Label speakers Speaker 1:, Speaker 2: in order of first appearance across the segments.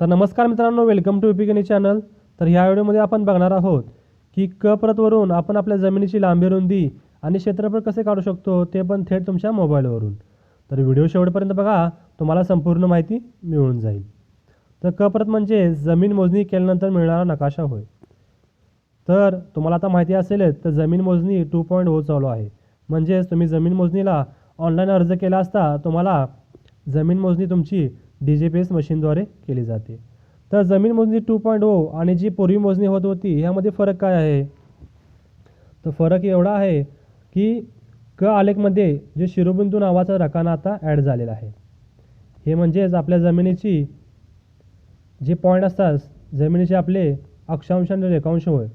Speaker 1: तर नमस्कार मित्रांनो वेलकम टू युपिकनी चॅनल तर ह्या व्हिडिओमध्ये आपण बघणार आहोत की क प्रतवरून आपण आपल्या जमिनीची लांबी रुंदी आणि क्षेत्रफळ कसे काढू शकतो ते पण थेट तुमच्या मोबाईलवरून. तर व्हिडिओ शेवटपर्यंत बघा तुम्हाला संपूर्ण माहिती मिळून जाईल. तर क प्रत म्हणजे जमीन मोजणी केल्यानंतर मिळणारा नकाशा होय. तर तुम्हाला आता माहिती असेलच तर जमीन मोजणी टू पॉईंट हो चालू आहे. म्हणजेच तुम्ही जमीन मोजणीला ऑनलाईन अर्ज केला असता तुम्हाला जमीन मोजणी तुमची डी जी पी एस मशीनद्वारे केली जाते. तर जमीन मोजणी टू पॉईंट ओ आणि जी पूर्वी मोजणी होत होती ह्यामध्ये फरक काय आहे? तर फरक एवढा आहे की क आलेखमध्ये जे शिरोबिंदू नावाचा रकाना आता ॲड झालेला आहे. हे म्हणजेच आपल्या जमिनीची जे पॉईंट असतात जमिनीचे आपले अक्षांश आणि रेखांश होय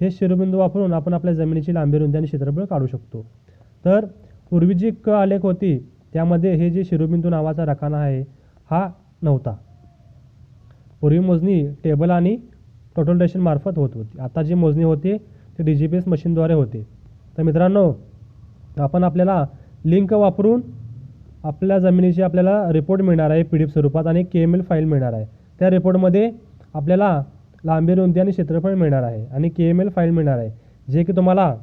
Speaker 1: हे शिरोबिंदू वापरून आपण आपल्या जमिनीची लांबी रुंदी आणि क्षेत्रफळ काढू शकतो. तर पूर्वी जी क आलेख होती त्यामध्ये हे जे शिरोबिंदू नावाचा रकाना आहे हा नव्हता. पूर्वी मोजणी टेबल आणि टोटल डेशनमार्फत होत होती. आता जी मोजणी होते ती डी जी पी एस मशीनद्वारे होते. तर मित्रांनो आपण आपल्याला लिंक वापरून आपल्या जमिनीची आपल्याला रिपोर्ट मिळणार आहे पी डी एफ स्वरूपात आणि के एम एल फाईल मिळणार आहे. त्या रिपोर्टमध्ये आपल्याला लांबी रुंदी आणि क्षेत्रफळ मिळणार आहे आणि के एम एल फाईल मिळणार आहे. जे की तुम्हाला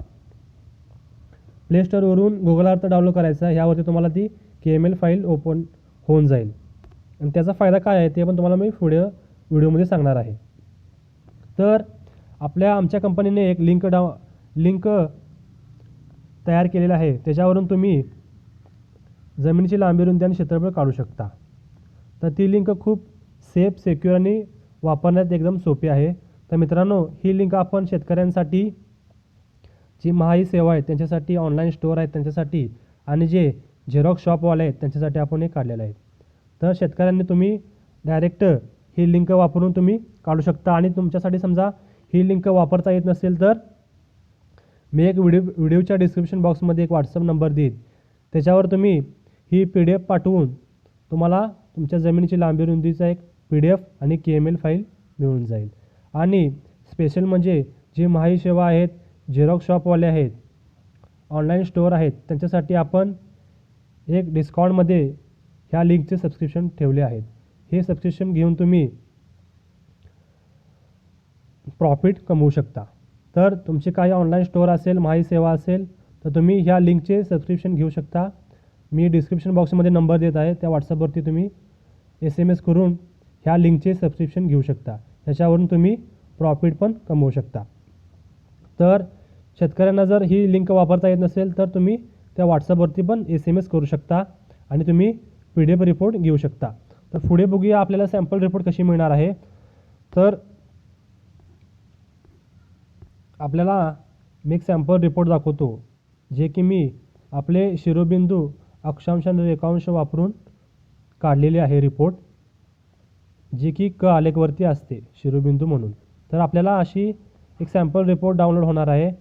Speaker 1: प्ले स्टोरवरून गुगल अर्थ डाउनलोड करायचं आहे. ह्यावरती तुम्हाला ती K M L file open होऊन जाईल. आणि त्याचा फायदा काय आहे ते पण तुम्हाला मी पुढे व्हिडिओमध्ये सांगणार आहे. तर आपल्या आमच्या कंपनीने एक लिंक डाव लिंक तयार केलेला आहे. त्याच्यावरून तुम्ही जमिनीची लांबी रुंदी आणि क्षेत्रफळ काढू शकता. तर ती लिंक खूप सेफ सेक्युअर आणि वापरण्यात एकदम सोपी आहे. तर मित्रांनो ही लिंक आपण शेतकऱ्यांसाठी जी महाई सेवा आहे त्यांच्यासाठी ऑनलाईन स्टोअर आहेत त्यांच्यासाठी आणि जे झेरॉक्स शॉपवाले आहेत त्यांच्यासाठी आपण हे काढलेलं आहे. तर शेतकऱ्यांनी तुम्ही डायरेक्ट ही लिंक वापरून तुम्ही काढू शकता. आणि तुमच्यासाठी समजा ही लिंक वापरता येत नसेल तर मी एक व्हिडिओ व्हिडिओच्या डिस्क्रिप्शन बॉक्समध्ये एक व्हॉट्सअप नंबर देईन. त्याच्यावर तुम्ही ही पी डी एफ पाठवून तुम्हाला तुमच्या जमिनीची लांबी रुंदीचा एक पी डी एफ आणि के एम एल फाईल मिळून जाईल. आणि स्पेशल म्हणजे जे महाई सेवा आहेत झेरॉक्स शॉपवाले आहेत ऑनलाईन स्टोअर आहेत त्यांच्यासाठी आपण एक डिस्काउंटमध्ये ह्या लिंकचे सबस्क्रिप्शन ठेवले आहेत. हे सबस्क्रिप्शन घेऊन तुम्ही प्रॉफिट कमवू शकता. तर तुमचे काही ऑनलाईन स्टोअर असेल माही सेवा असेल तर तुम्ही ह्या लिंकचे सबस्क्रिप्शन घेऊ शकता. मी डिस्क्रिप्शन बॉक्समध्ये नंबर देत आहे त्या व्हॉट्सअपवरती तुम्ही एस एम एस करून ह्या लिंकचे सबस्क्रिप्शन घेऊ शकता. त्याच्यावरून तुम्ही प्रॉफिट पण कमवू शकता. तर शेतकऱ्यांना जर ही लिंक वापरता येत नसेल तर तुम्ही त्या व्हॉट्सअपवरती पण एस एम एस करू शकता आणि तुम्ही पी डी एफ रिपोर्ट घेऊ शकता. तर पुढे बघूया आपल्याला सॅम्पल रिपोर्ट कशी मिळणार आहे. तर आपल्याला मी एक सॅम्पल रिपोर्ट दाखवतो जे की मी आपले शिरोबिंदू अक्षांश आणि रेखांश वापरून काढलेले आहे रिपोर्ट जी की क आलेखवरती असते शिरोबिंदू म्हणून. तर आपल्याला अशी एक सॅम्पल रिपोर्ट डाउनलोड होणार आहे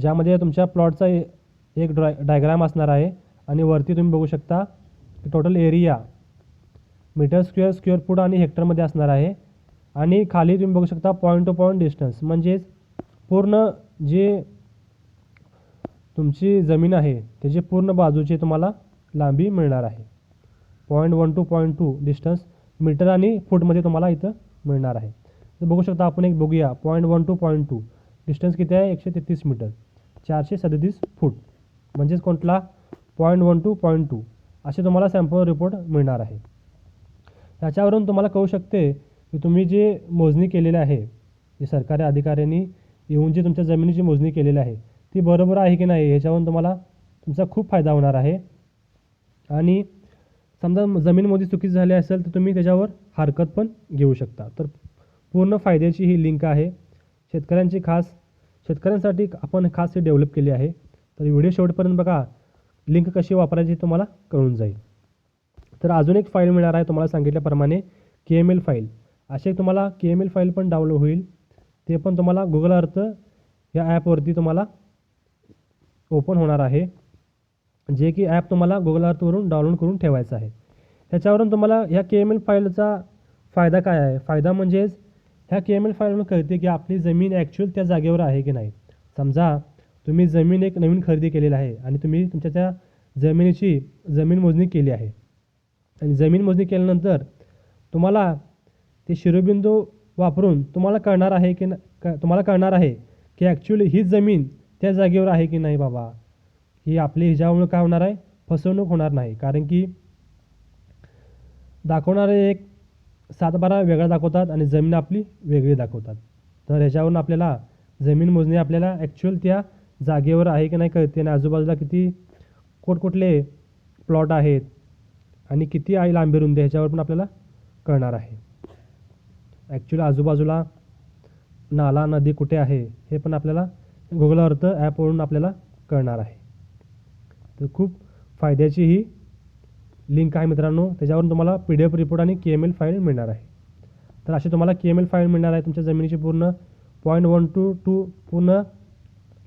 Speaker 1: ज्यामध्ये तुमच्या प्लॉटचा ए- एक ड्राय डायग्राम असणार आहे. आणि वरती तुम्ही बघू शकता की total area metre square square foot आणि हेक्टरमध्ये असणार आहे. आणि खाली तुम्ही बघू शकता पॉईंट टू पॉईंट डिस्टन्स म्हणजेच पूर्ण जे तुमची जमीन आहे त्याची पूर्ण बाजूची तुम्हाला लांबी मिळणार आहे. Point one to point two distance metre आणि फूटमध्ये तुम्हाला इथं मिळणार आहे. तर बघू शकता आपण एक बघूया. Point one to point two distance किती आहे? एकशे तेहतीस मीटर चारशे सदतीस फूट म्हणजेच कोणता point one to point two असे तुम्हाला सॅम्पल रिपोर्ट मिळणार आहे. त्याच्यावरून तुम्हाला कळू शकते की तुम्ही जे मोजणी केलेली आहे जे सरकारी अधिकाऱ्यांनी येऊन जी तुमच्या जमिनीची मोजणी केलेली आहे ती बरोबर आहे की नाही ह्याच्यावरून तुम्हाला तुमचा खूप फायदा होणार आहे. आणि समजा जमीन मोदी चुकीची झाली असेल तर तुम्ही त्याच्यावर हरकत पण घेऊ शकता. तर पूर्ण फायद्याची ही लिंक आहे. शेतकऱ्यांची खास शेतकऱ्यांसाठी आपण खास ही डेव्हलप केली आहे. तर व्हिडिओ शेवटपर्यंत बघा. लिंक कशी वापरायची तुम्हाला कळून जाईल. तर अजून एक फाईल मिळणार आहे तुम्हाला सांगितल्याप्रमाणे के एम एल फाईल असे तुम्हाला के एम एल फाईल पण डाउनलोड होईल. ते पण तुम्हाला गुगल अर्थ या ॲपवरती तुम्हाला ओपन होणार आहे. जे की ॲप तुम्हाला गुगल अर्थवरून डाउनलोड करून ठेवायचं आहे. ह्याच्यावरून तुम्हाला ह्या के एम एल फाईलचा फायदा काय आहे? फायदा म्हणजेच ह्या के एम एल फाईलवरून कळते की आपली जमीन ॲक्च्युअल त्या जागेवर आहे की नाही. समजा तुम्ही जमीन एक नवीन खरेदी केलेली आहे आणि तुम्ही तुमच्या त्या जमिनीची जमीन मोजणी केली आहे. आणि जमीन मोजणी केल्यानंतर तुम्हाला ते शिरोबिंदू वापरून तुम्हाला कळणार आहे की न क तुम्हाला कळणार आहे की ॲक्च्युली ही जमीन त्या जागेवर आहे की नाही बाबा. ही आपली हिजामुळे काय होणार आहे? फसवणूक होणार नाही. कारण की दाखवणारे एक सातबारा वेगळा दाखवतात आणि जमीन आपली वेगळी दाखवतात. तर ह्याच्यावरून आपल्याला जमीन मोजणी आपल्याला ॲक्च्युअल त्या जागेवर आहे की नाही कळते आणि आजूबाजूला किती कुठकुठले प्लॉट आहेत आणि किती आहे लांबी रुंदी ह्याच्यावर पण आपल्याला कळणार आहे. ॲक्च्युली आजूबाजूला नाला नदी कुठे आहे हे पण आपल्याला गुगल अर्थ ॲपवरून आपल्याला कळणार आहे. तर खूप फायद्याची ही लिंक आहे मित्रांनो. त्याच्यावरून तुम्हाला पी डी एफ रिपोर्ट आणि के एम एल फाईल मिळणार आहे. तर अशी तुम्हाला के एम एल फाईल मिळणार आहे. तुमच्या जमिनीची पूर्ण पॉईंट वन टू टू पूर्ण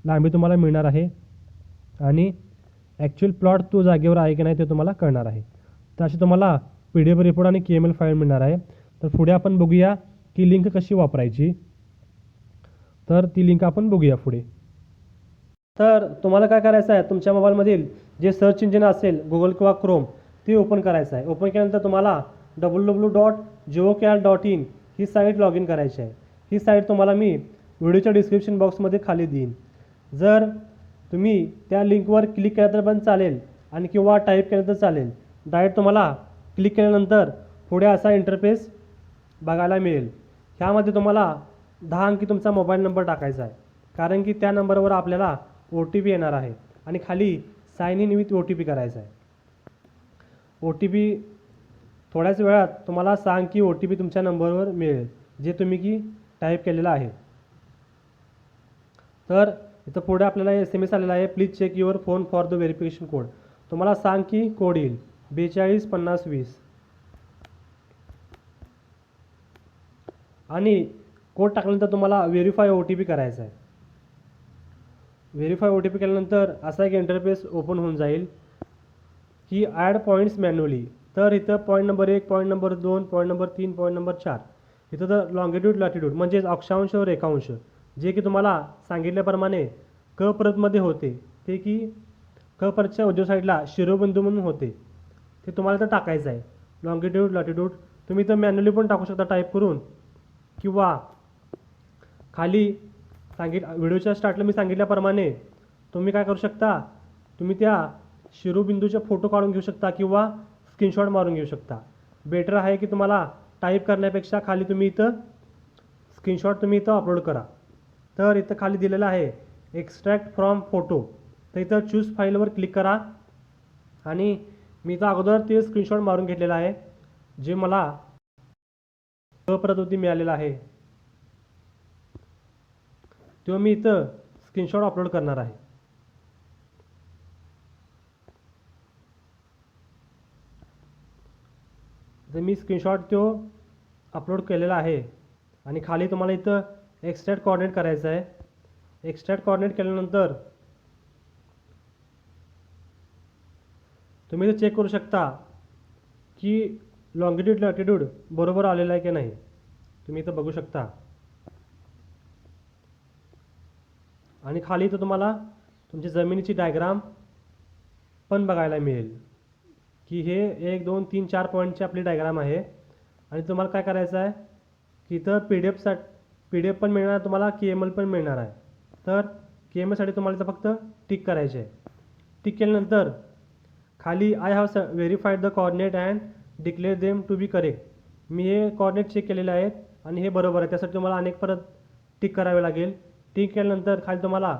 Speaker 1: लांबी तुम्हाला मिळणार आहे. आणि ॲक्च्युअल प्लॉट तो जागेवर आहे की नाही ते तुम्हाला कळणार आहे. तर अशी तुम्हाला पी डी एफ रिपोर्ट आणि के एम एल फाईल मिळणार आहे. तर पुढे आपण बघूया की लिंक कशी वापरायची. तर ती लिंक आपण बघूया पुढे. तर तुम्हाला काय करायचं आहे? तुमच्या मोबाईलमधील जे सर्च इंजिन असेल गुगल किंवा क्रोम ते ओपन करायचं आहे. ओपन केल्यानंतर तुम्हाला W W dot geo cal dot in he site log in करायची आहे. ही साईट तुम्हाला मी व्हिडिओच्या डिस्क्रिप्शन बॉक्समध्ये खाली देईन. जर तुम्ही त्या लिंकवर क्लिक केलं तर पण चालेल आणि किंवा टाईप केलं तर चालेल. डायरेक्ट तुम्हाला क्लिक केल्यानंतर पुढे असा इंटरफेस बघायला मिळेल. ह्यामध्ये तुम्हाला दहा अंकी तुमचा मोबाईल नंबर टाकायचा आहे. कारण की त्या नंबरवर आपल्याला ओ टी पी येणार आहे आणि खाली sign in with O T P करायचा आहे. ओ टी पी थोड्याच वेळात तुम्हाला सांग की ओ टी पी तुमच्या नंबरवर मिळेल जे तुम्ही की टाईप केलेलं आहे. तर इथं पुढे आपल्याला एस एम एस आलेला आहे. Please check your phone for the verification code तुम्हाला सांग की कोड येईल. बेचाळीस पन्नास वीस. आणि कोड टाकल्यानंतर तुम्हाला व्हेरीफाय ओ टी पी करायचा आहे. व्हेरीफाय ओ टी पी केल्यानंतर असा एक इंटरफेस ओपन होऊन जाईल की ॲड पॉईंट्स मॅन्युअली तर इथं पॉईंट नंबर एक पॉईंट नंबर दोन पॉईंट नंबर तीन पॉईंट नंबर चार. इथं तर लॉंगिट्यूड लॅटिट्यूड म्हणजेच अक्षांश व रेखांश. जे की तुम्हाला सांगितल्याप्रमाणे क प्रतमध्ये होते ते की क परतच्या उजव्या साईडला शिरोबिंदू म्हणून होते ते तुम्हाला तर टाकायचं आहे. लॉंगिट्यूड लॉटिट्यूड तुम्ही तर मॅन्युअली पण टाकू शकता टाईप करून. किंवा खाली सांगित व्हिडिओच्या स्टार्टला मी सांगितल्याप्रमाणे तुम्ही काय करू शकता तुम्ही त्या शिरोबिंदूचे फोटो काढून घेऊ शकता किंवा स्क्रीनशॉट मारून घेऊ शकता. बेटर आहे की तुम्हाला टाईप करण्यापेक्षा खाली तुम्ही इथं स्क्रीनशॉट तुम्ही इथं अपलोड करा. तर इथं खाली दिलेलं आहे. एक्स्ट्रॅक्ट फ्रॉम फोटो तर इथं चूज फाईलवर क्लिक करा. आणि मी इथं अगोदर ते स्क्रीनशॉट मारून घेतलेलं आहे जे मला अप्रतवती मिळालेला आहे. तो मी इथं स्क्रीनशॉट अपलोड करणार आहे. तर मी स्क्रीनशॉट तो अपलोड केलेला आहे. आणि खाली तुम्हाला इथं एक्स्ट्रॅक्ट कॉर्डिनेट करायचं आहे. एक्स्ट्रॅक्ट कॉर्डिनेट केल्यानंतर तुम्ही इथं चेक करू शकता की लॉंगिट्यूड लॉटिट्यूड बरोबर आलेला आहे की नाही. तुम्ही इथं बघू शकता. आणि खाली इथं तुम्हाला तुमची जमिनीची डायग्राम पण बघायला मिळेल. की हे एक दोन तीन चार पॉईंटची आपली डायग्राम आहे. आणि तुम्हाला काय करायचं आहे? की इथं पी डी एफसाठी पी डी एफ पण मिळणार तुम्हाला के एम एल पण मिळणार आहे. तर के एम एलसाठी तुम्हाला इथं फक्त टिक करायचे आहे. टिक केल्यानंतर खाली आय हॅव स verified the coordinate and declare them to be correct मी हे कॉर्डिनेट चेक केलेले आहेत आणि हे बरोबर आहे. त्यासाठी तुम्हाला अनेक परत टिक करावे लागेल. टिक केल्यानंतर खाली तुम्हाला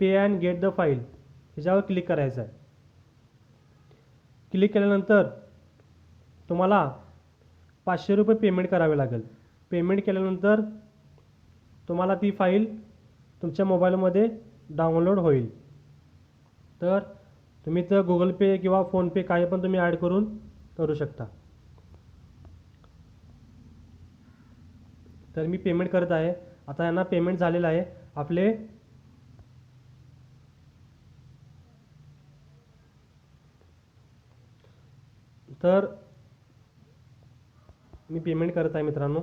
Speaker 1: pay and get the file ह्याच्यावर क्लिक करायचं आहे. क्लिक केल्यानंतर तुम्हाला पाचशे रुपये पेमेंट करावे लागेल. पेमेंट केल्यानंतर तुम्हाला ती फाईल तुमच्या मोबाईलमध्ये डाउनलोड होईल. तर तुम्ही तर गुगल पे किंवा फोनपे काही पण तुम्ही ॲड करून करू शकता. तर मी पेमेंट करत आहे. आता यांना पेमेंट झालेलं आहे. आपले तर मी पेमेंट करत आहे मित्रांनो.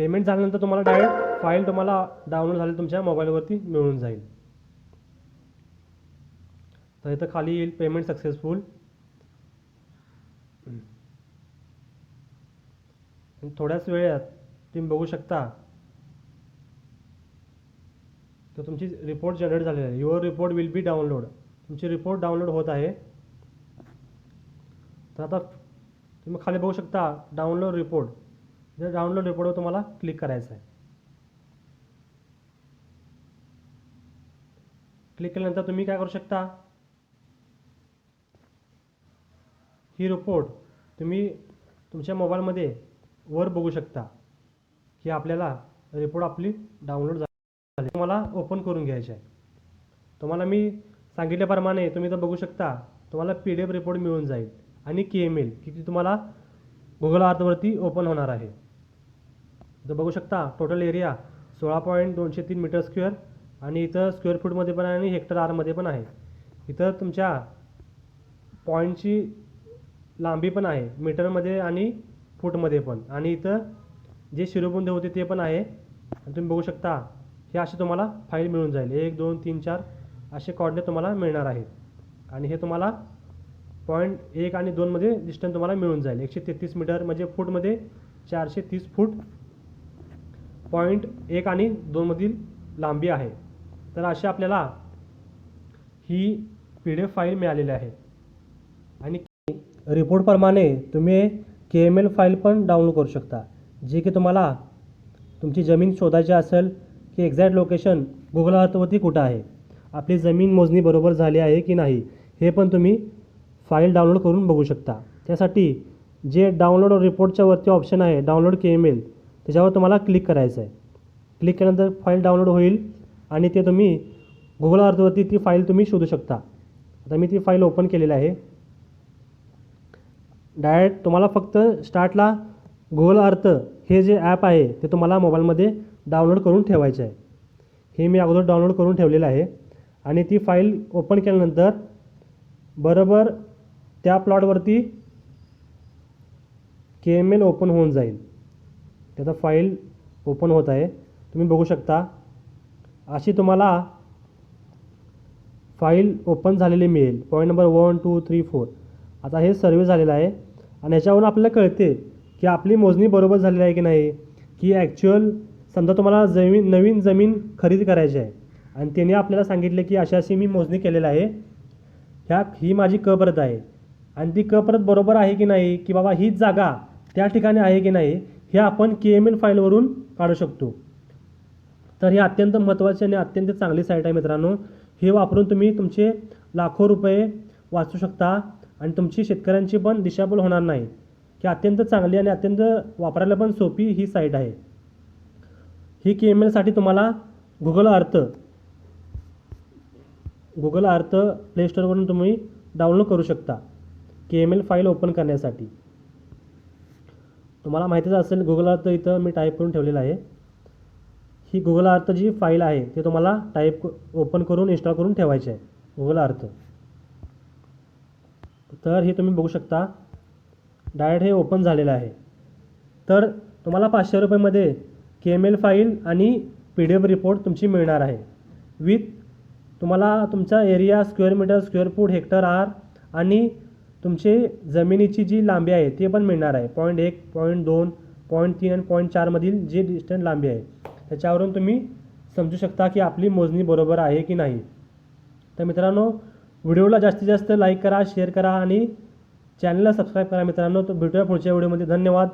Speaker 1: पेमेंट झाल्यानंतर तुम्हाला डायरेक्ट फाईल तुम्हाला डाउनलोड झाली तुमच्या मोबाईलवरती मिळून जाईल. तर इथं खाली येईल पेमेंट सक्सेसफुल थोड्याच वेळात तुम्ही बघू शकता तर तुमची रिपोर्ट जनरेट झालेली आहे. Your report will be download तुमची रिपोर्ट डाउनलोड होत आहे. तर आता तुम्ही खाली बघू शकता डाउनलोड रिपोर्ट जे डाउनलोड रिपोर्टवर तुम्हाला क्लिक करायचं आहे. क्लिक केल्यानंतर तुम्ही काय करू शकता? ही रिपोर्ट तुम्ही तुमच्या मोबाईलमध्ये वर बघू शकता की आपल्याला रिपोर्ट आपली डाउनलोड झाली. तुम्हाला ओपन करून घ्यायची आहे. तुम्हाला मी सांगितल्याप्रमाणे तुम्ही तर बघू शकता तुम्हाला पी डी एफ रिपोर्ट मिळून जाईल आणि के एम एल की ती तुम्हाला गुगल अर्थवरती ओपन होणार आहे. तर बघू शकता टोटल एरिया सोळा पॉईंट दोनशे तीन मीटर स्क्वेअर आणि इथं स्क्वेअर फूटमध्ये पण आहे आणि हेक्टर आरमध्ये पण आहे. इथं तुमच्या पॉईंटची लांबी पण आहे मीटरमध्ये आणि फूटमध्ये पण. आणि इथं जे शिरोबुंद होते ते पण आहे. आणि तुम्ही बघू शकता हे असे तुम्हाला फाईल मिळून जाईल. एक दोन तीन चार असे कॉर्डिनेट तुम्हाला मिळणार आहेत. आणि हे तुम्हाला पॉईंट एक आणि दोनमध्ये डिस्टन्स तुम्हाला मिळून जाईल. एकशे तेहतीस मीटर म्हणजे फूटमध्ये चारशे तीस फूट पॉईंट एक आणि दोनमधील लांबी आहे. तर अशी आपल्याला ही पी डी एफ फाईल मिळालेली आहे. आणि रिपोर्टप्रमाणे तुम्ही के एम एल फाईल पण डाउनलोड करू शकता जे की तुम्हाला तुमची जमीन शोधायची असेल की एक्झॅक्ट लोकेशन गुगल अर्थवरती कुठं आहे आपली जमीन मोजणी बरोबर झाली आहे की नाही हे पण तुम्ही फाईल डाउनलोड करून बघू शकता. त्यासाठी जे डाउनलोड रिपोर्टच्या वरती ऑप्शन आहे डाउनलोड के एम एल त्याच्यावर तुम्हाला क्लिक करायचं आहे क्लिक केल्यानंतर फाईल डाउनलोड होईल आणि ते तुम्ही गुगल अर्थवरती ती फाईल तुम्ही शोधू शकता. आता मी ती फाईल ओपन केलेली आहे. डायरेक्ट तुम्हाला फक्त स्टार्टला गुगल अर्थ हे जे ॲप आहे ते तुम्हाला मोबाईलमध्ये डाउनलोड करून ठेवायचं आहे हे मी अगोदर डाउनलोड करून ठेवलेलं आहे. आणि ती फाईल ओपन केल्यानंतर बरोबर त्या प्लॉटवरती के एम एल ओपन होऊन जाईल. त्याचा फाईल ओपन होत आहे. तुम्ही बघू शकता. अशी तुम्हाला फाईल ओपन झालेली मिळेल. Point number one two three four आता हे सर्वे झालेलं आहे. आणि ह्याच्यावरून आपल्याला कळते की आपली मोजणी बरोबर झालेली आहे की नाही. की ॲक्च्युअल समजा तुम्हाला जमीन नवीन जमीन खरेदी करायची आहे. आणि त्याने आपल्याला सांगितले की अशा अशी मी मोजणी केलेली आहे. ह्या ही माझी क परत आहे. आणि ती क परत बरोबर आहे की नाही? की बाबा हीच जागा त्या ठिकाणी आहे की नाही? हे आपण के एम एल फाईलवरून काढू शकतो. तर हे अत्यंत महत्त्वाचे आणि अत्यंत चांगली साईट आहे मित्रांनो. हे वापरून तुम्ही तुमचे लाखो रुपये वाचू शकता आणि तुमची शेतकऱ्यांची पण दिशाभूल होणार नाही. ही अत्यंत चांगली आणि अत्यंत वापरायला पण सोपी ही साईट आहे. ही के एम एलसाठी तुम्हाला गुगल अर्थ गुगल अर्थ प्लेस्टोरवरून तुम्ही डाउनलोड करू शकता. K M L file open करण्यासाठी. तुम्हाला माहितीच असेल गुगल अर्थ इथं मी टाईप करून ठेवलेलं आहे. ही गुगल अर्थ जी फाईल आहे ते तुम्हाला टाईप ओपन करून इन्स्टॉल करून ठेवायची आहे गुगल अर्थ तर हे तुम्ही बघू शकता डायरेक्ट हे ओपन झालेलं आहे. तर तुम्हाला पाचशे रुपयेमध्ये के एम एल फाईल आणि पी डी एफ रिपोर्ट तुमची मिळणार आहे. विथ तुम्हाला तुमचा area square metre square foot hectare are आणि तुमचे जमिनीची जी लांबी आहे ते पण मिळणार आहे. पॉईंट एक पॉईंट दोन पॉईंट तीन आणि पॉईंट चारमधील जे डिस्टन्स लांबी आहे त्याच्यावरून तुम्ही समजू शकता की आपली मोजणी बरोबर आहे की नाही. तर मित्रांनो व्हिडिओला जास्तीत जास्त लाईक करा शेअर करा आणि चॅनलला सबस्क्राईब करा मित्रांनो. तो भेटूया पुढच्या व्हिडिओमध्ये. धन्यवाद.